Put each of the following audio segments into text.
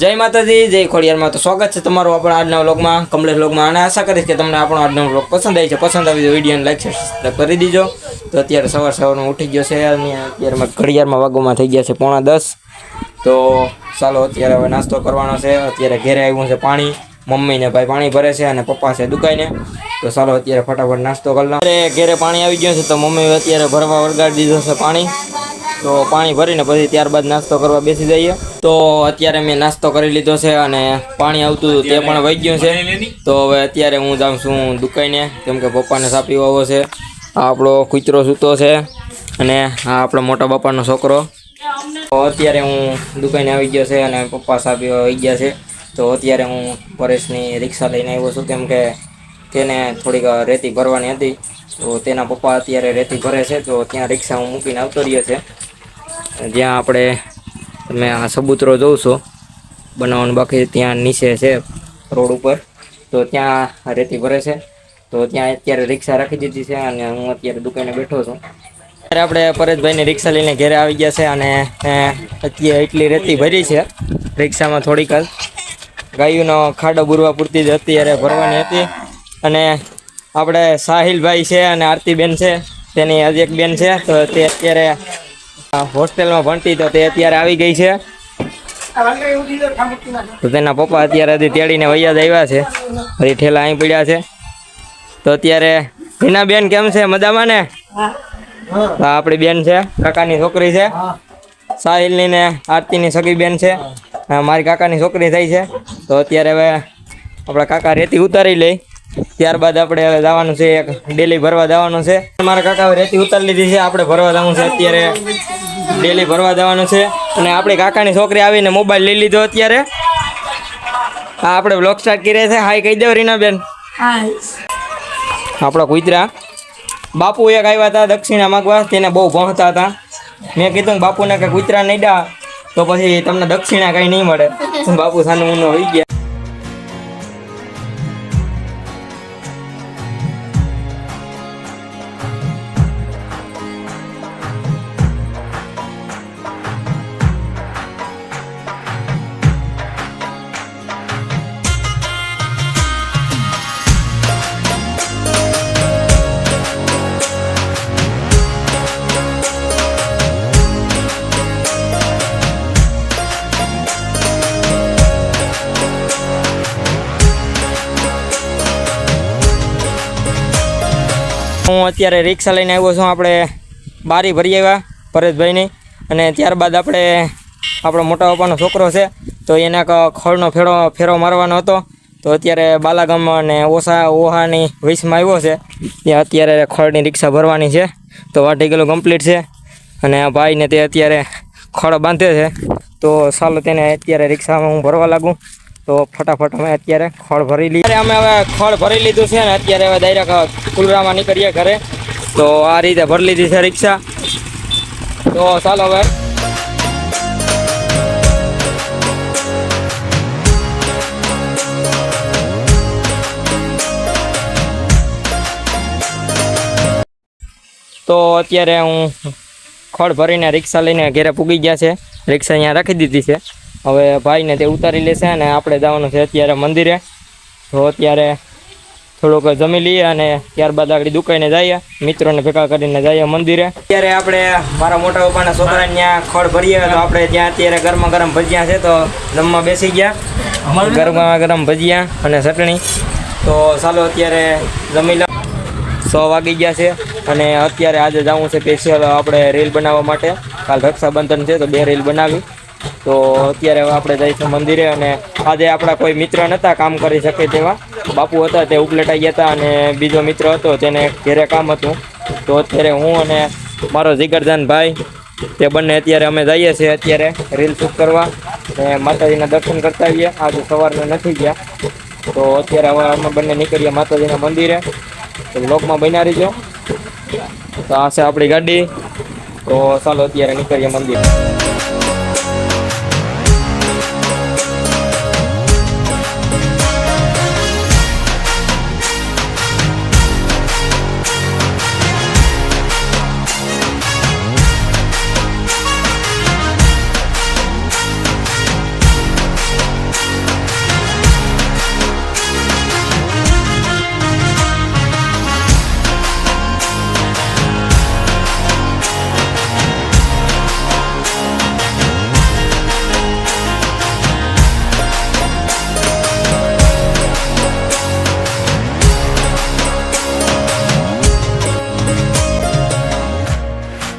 જય માતાજી, જય ખોડિયારમાં. તો સ્વાગત છે તમારું આપણા આજના વ્લોગમાં, કમલેશ વ્લોગમાં. અને આશા કરીશ કે તમને આપણો આજનો વ્લોગ પસંદ આવી છે. પસંદ આવી જાય વિડીયોને લાઈક સબસ્ક્રાઈબ કરી દીજો. તો અત્યારે સવાર સવારનો ઉઠી ગયો છે. અને અત્યારે મારે ઘડિયાળમાં વાગોમાં થઈ ગયા છે પોણા દસ. તો ચાલો, અત્યારે હવે નાસ્તો કરવાનો છે. અત્યારે ઘેરે આવ્યું છે પાણી. મમ્મીને ભાઈ પાણી ભરે છે અને પપ્પા છે દુકાને. તો ચાલો, અત્યારે ફટાફટ નાસ્તો કરી લો ઘેરે પાણી આવી ગયું છે, તો મમ્મી અત્યારે ભરવા વળગાડી દીધું છે પાણી. તો પાણી ભરીને પછી ત્યારબાદ નાસ્તો કરવા બેસી જઈએ. તો અત્યારે મેં નાસ્તો કરી લીધો છે અને પાણી આવતું તે પણ વહી ગયું છે. તો હવે અત્યારે હું જાઉં છું દુકાને, કેમ કે પપ્પાને સાપી વાવો છે. આ આપણો કૂતરો સૂતો છે અને આ આપણો મોટા બાપાનો છોકરો. તો અત્યારે હું દુકાને આવી ગયો છે અને પપ્પા સાપી આવી ગયા છે. તો અત્યારે હું પરેશની રિક્ષા લઈને આવ્યો છું, કેમ કે તેને થોડીક રેતી ભરવાની હતી. તો તેના પપ્પા અત્યારે રેતી ભરે છે, તો ત્યાં રિક્ષા હું મૂકીને આવતો રહ્યો છે. જ્યાં આપણે તમે આ સબૂતરો જોશો બનાવવાનું બાકી ત્યાં નીચે છે રોડ ઉપર. તો ત્યાં રેતી ભરે છે. તો ત્યાં અત્યારે રિક્ષા રાખી દીધી છે અને હું અત્યારે દુકાને બેઠો છું. અત્યારે આપણે પરેશભાઈની રિક્ષા લઈને ઘરે આવી ગયા છે અને અત્યારે એટલી રેતી ભરી છે રિક્ષામાં થોડીક જ. ગાયોનો ખાડો બુરવા પૂરતી જ અત્યારે ભરવાની હતી. અને આપણે સાહિલભાઈ છે અને આરતીબેન છે. તેની હજી એક બેન છે. તો તે અત્યારે હોસ્ટેલમાં ભણતી તો તે અત્યારે આવી ગઈ છે. તો તેના પપ્પા અત્યારે હજી તેડીને વૈયા જ આવ્યા છે. હજી ઠેલા અહીં પડ્યા છે. તો અત્યારે હિના બેન કેમ છે? મજામાં ને? આપણી બેન છે. કાકાની છોકરી છે. સાહિલની ને આરતીની સગી બેન છે. મારી કાકાની છોકરી થઈ છે. તો અત્યારે હવે આપણા કાકા રેતી ઉતારી લઈ ત્યારબાદ આપણે હવે જવાનું છે એક ડેલી ભરવા જવાનું છે. મારા કાકા રેતી ઉતારી લીધી છે આપણે ભરવા જવાનું છે અત્યારે. ડેલી ભરવા જવાનું છે. અને આપણી કાકાની છોકરી આવીને મોબાઈલ લઈ લીધો અત્યારે. હા આપણે બ્લોગ સ્ટાર્ટ કરીએ છે. હાય કહી દેવ રીનાબેન. આપણા કુતરા. બાપુ એક આવ્યા હતા દક્ષિણા માગવા તેને બહુ ભણતા હતા. મેં કીધું બાપુને કે કૂતરા નહીં ડા તો પછી તમને દક્ષિણા કઈ નહીં મળે. બાપુ સાનું ઊનો હોઈ ગયા. હું અત્યારે રિક્ષા લઈને આવ્યો છું. આપણે બારી ભરી આવ્યા, પરેશભાઈની. અને ત્યારબાદ આપણે, આપણો મોટા પપ્પાનો છોકરો છે, તો એના ખળનો ફેરો ફેરો મારવાનો હતો. તો અત્યારે બાલાગામ અને ઓસા ઓહાની વીસમાં આવ્યો છે. ત્યાં અત્યારે ખળની રિક્ષા ભરવાની છે. તો વાટી ગયેલું કમ્પ્લીટ છે. અને ભાઈને તે અત્યારે ખળ બાંધે છે. તો ચાલો તેને અત્યારે રિક્ષામાં હું ભરવા લાગું. તો ફટાફટ અમે અત્યારે ખળ ભરી લીધી અમે હવે ખળ ભરી લીધું છે ને, અત્યારે હવે ડાયરેક્ટ કુલરામાં નીકળીએ ઘરે. તો આ રીતે ભરી લીધી છે રિક્ષા. તો ચાલો હવે. તો અત્યારે હું ખડ ભરીને રિક્ષા લઈને ઘેરે પૂગી ગયા છે. રિક્ષા અહીંયા રાખી દીધી છે. હવે ભાઈને તે ઉતારી લેશે અને આપણે જવાનું છે અત્યારે મંદિરે. તો અત્યારે થોડુંક જમી લઈએ અને ત્યારબાદ આગળ દુકાને જઈએ, મિત્રોને ભેગા કરીને જઈએ મંદિરે. અત્યારે આપણે મારા મોટા પપ્પાના છોકરાને ત્યાં ખડ ભરીએ, તો આપણે ત્યાં અત્યારે ગરમા ગરમ ભજીયા છે, તો જમવા બેસી ગયા. ગરમા ગરમ ભજીયા અને ચટણી. તો ચાલો અત્યારે જમી લો સો વાગી ગયા છે અને અત્યારે આજે જવું છે સ્પેશિયલ આપણે રીલ બનાવવા માટે. કાલ રક્ષાબંધન છે, તો બે રીલ બનાવી. તો અત્યારે આપણે જઈશું મંદિરે અને આજે આપણા કોઈ મિત્ર નહોતા કામ કરી શકે તેવા. બાપુ હતા તે ઉપલેટાઈ ગયા હતા અને બીજો મિત્ર હતો તેને ઘેરે કામ હતું. તો અત્યારે હું અને મારો જીગરજાન ભાઈ તે બંને અત્યારે અમે જઈએ છીએ અત્યારે રીલ શૂટ કરવા. અને માતાજીના દર્શન કરતા આવીએ. આજે સવારના નથી ગયા. તો અત્યારે હવે અમે બંને નીકળીએ માતાજીના મંદિરે. તો લોકમાં બન્યા રહીજો. તો આ છે આપણી ગાડી. તો ચાલો અત્યારે નીકળીએ મંદિર.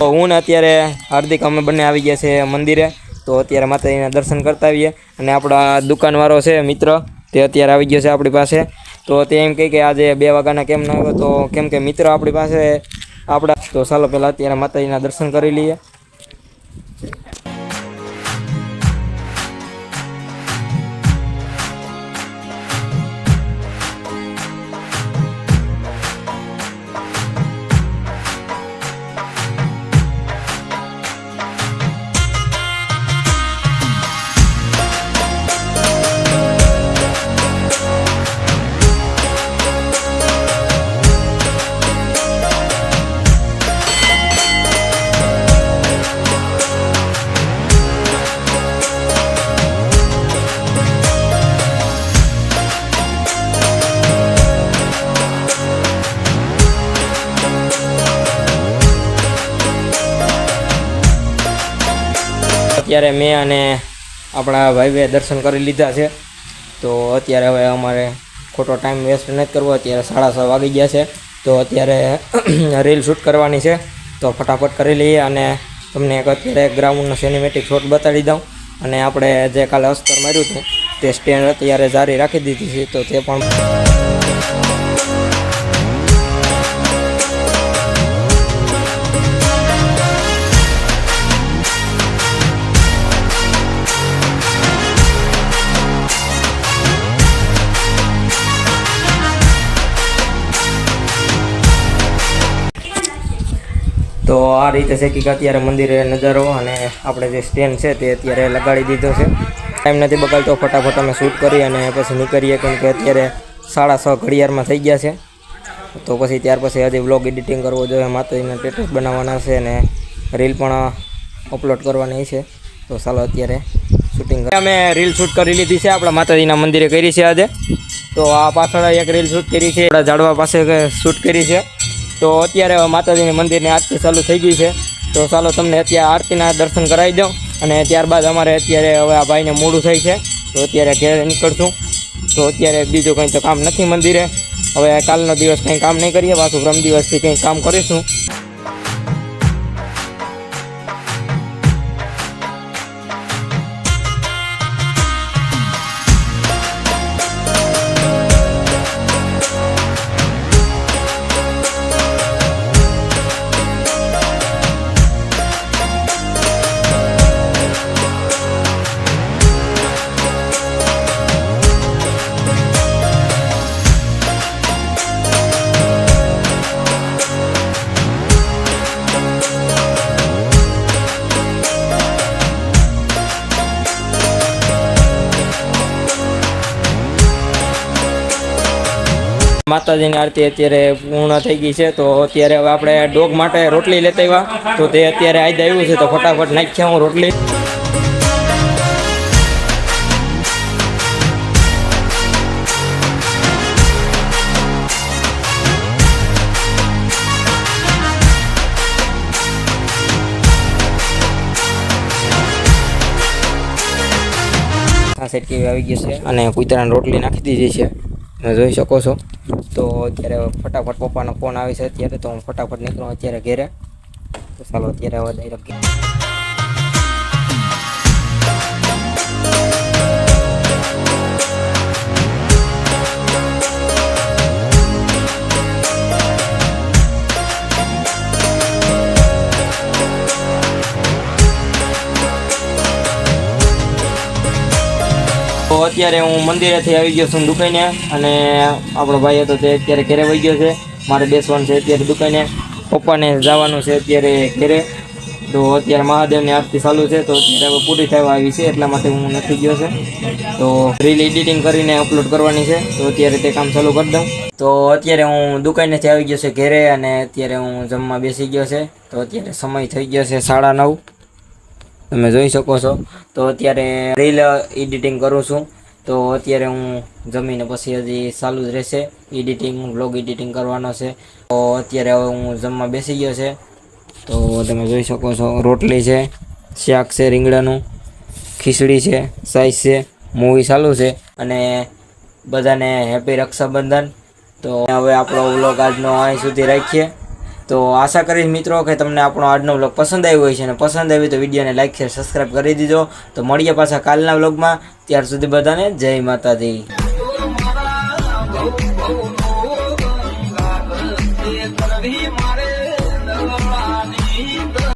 હું ને અત્યારે હાર્દિક અમે બંને આવી ગયા છે મંદિરે. તો અત્યારે માતાજીના દર્શન કરતા આવીએ. અને આપણા દુકાનવાળો છે મિત્ર, તે અત્યારે આવી ગયો છે આપણી પાસે. તો તે એમ કહે કે આજે બે વાગ્યાના કેમ ના આવ્યો? તો કેમ કે મિત્ર આપણી પાસે આપણા તો ચાલો પહેલાં અત્યારે માતાજીના દર્શન કરી લઈએ. અત્યારે મેં અને આપણા ભાઈએ દર્શન કરી લીધા છે. તો અત્યારે હવે અમારે ખોટો ટાઈમ વેસ્ટ નથી કરવો. અત્યારે સાડા છ વાગી ગયા છે. તો અત્યારે રીલ શૂટ કરવાની છે. તો ફટાફટ કરી લઈએ અને તમને એક અત્યારે ગ્રાઉન્ડનો સિનેમેટિક શોટ બતાડી દઉં. અને આપણે જે કાલે અસ્તર માર્યું હતું, તે સ્ટેન્ડ અત્યારે જારી રાખી દીધી છે. તો તે પણ તો આ રીતે છે કે અત્યારે મંદિરે નજારો અને આપણે જે સ્ટેન્ડ છે તે અત્યારે લગાડી દીધો છે. ટાઈમ નથી બગાડતો, ફટાફટ અમે શૂટ કરી અને પછી નીકળીએ કેમ કે અત્યારે સાડા છ ઘડિયાળમાં થઈ ગયા છે. તો પછી ત્યાર પછી હજી વ્લોગ એડિટિંગ કરવો જોઈએ માતાજીના સ્ટેટસ બનાવવાના છે અને રીલ પણ અપલોડ કરવાની છે. તો ચાલો અત્યારે શૂટિંગ અમે રીલ શૂટ કરી લીધી છે, આપણા માતાજીના મંદિરે કરી છે આજે. તો આ પાછળ એક રીલ શૂટ કરી છે, આપણા ઝાડવા પાસે શૂટ કરી છે. તો અત્યારે માતાજીની મંદિરની આરતી ચાલુ થઈ ગઈ છે. તો ચાલો તમને અત્યારે આરતીના દર્શન કરાવી દઉં અને ત્યારબાદ અમારે અત્યારે હવે આ ભાઈને મોડું થઈ છે. તો અત્યારે ઘેર નીકળશું. તો અત્યારે બીજું કંઈ તો કામ નથી મંદિરે. હવે કાલનો દિવસ કંઈ કામ નહીં કરીએ. પાછું બ્રહ્મ દિવસથી કંઈ કામ કરીશું. માતાજીની આરતી અત્યારે પૂર્ણ થઈ ગઈ છે, તો અત્યારે હવે આપણે ડોગ માટે રોટલી લેતા આવ્યા. તો તે અત્યારે આજે આવ્યું છે, તો ફટાફટ નાખ્યા હું રોટલી. આ કેવી આવી ગયું છે? અને કુતરાની રોટલી નાખી દીધી છે. જોઈ શકો છો. તો અત્યારે ફટાફટ પપ્પાનો ફોન આવે છે. અત્યારે તો હું ફટાફટ નીકળું અત્યારે ઘેરે. તો ચાલો, અત્યારે હવે ડાયરેક્ટ અત્યારે હું મંદિરેથી આવી ગયો છું દુકાને અને આપણો ભાઈ હતો તે અત્યારે ઘરે વહી ગયો છે. મારે બેસવાનું છે અત્યારે દુકાને. પપ્પાને જવાનું છે અત્યારે ઘેરે. તો અત્યારે મહાદેવની આરતી ચાલુ છે તો અત્યારે પૂરી થવા આવી છે એટલા માટે હું નથી ગયો છે. તો રીલ એડિટિંગ કરીને અપલોડ કરવાની છે. તો અત્યારે તે કામ ચાલુ કરી દઉં. તો અત્યારે હું દુકાનેથી આવી ગયો છે ઘેરે અને અત્યારે હું જમવા બેસી ગયો છે. તો અત્યારે સમય થઈ ગયો છે સાડા નવ. તમે જોઈ શકો છો. તો અત્યારે રીલ એડિટિંગ કરું છું. તો અત્યારે હું જમીને પછી હજી ચાલુ જ રહેશે. એડિટિંગ બ્લોગ એડિટિંગ કરવાનો છે. તો અત્યારે હવે હું જમવા બેસી ગયો છે. તો તમે જોઈ શકો છો, રોટલી છે, શાક છે, રીંગણાનું, ખીચડી છે સાઈઝ છે, મૂવી ચાલુ છે અને બધાને હેપી રક્ષાબંધન. તો હવે આપણો વ્લોગ આજનો અહીં સુધી રાખીએ. તો આશા કરીશ મિત્રો કે તમને આપણો આજનો વ્લોગ પસંદ આવ્યો હોય છે અને પસંદ આવ્યું તો વિડીયોને લાઇક શેર સબસ્ક્રાઈબ કરી દીજો. તો મળીએ પાછા કાલના વ્લોગમાં ત્યાર સુધી બધાને જય માતાજી.